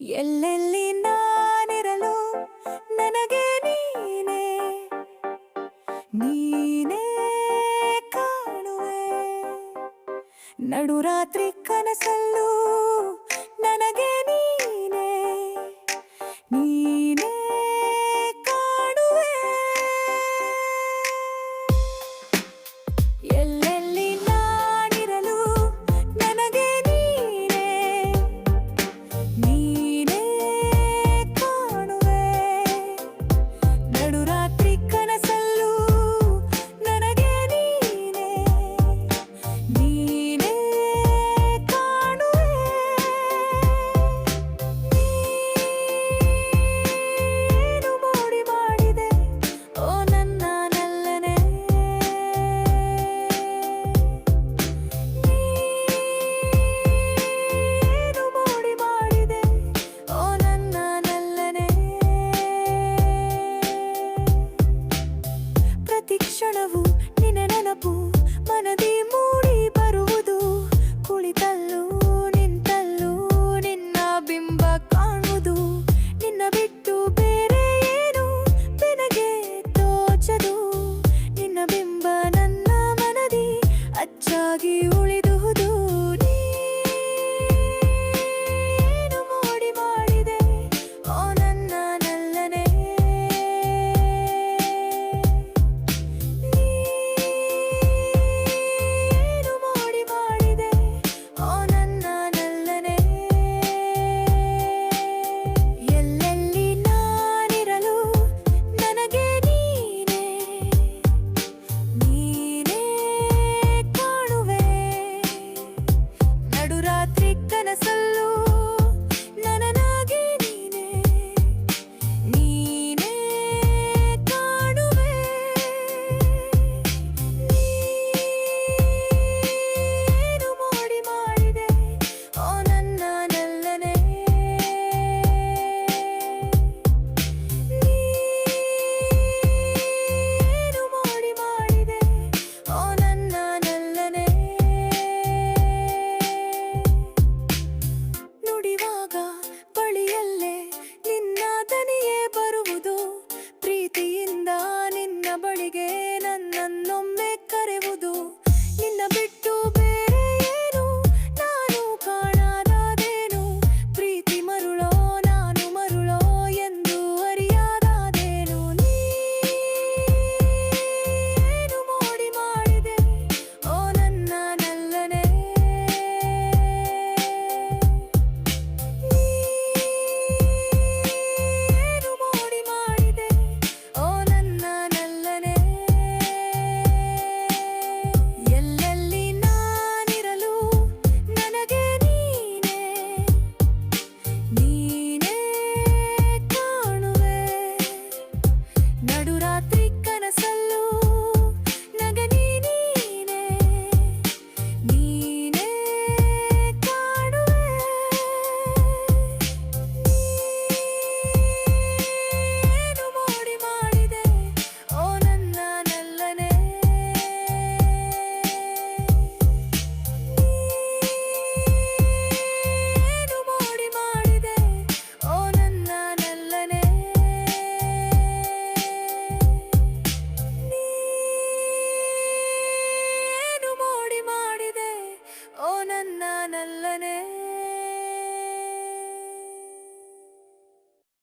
ಎಲ್ಲೆಲ್ಲಿ ನಾನಿರಲು ನನಗೆ ನೀನೇ? ನೀನೇ ಕಾಣುವೆ. ನಡುರಾತ್ರಿ ಕನಸಲ್ಲೂ మనది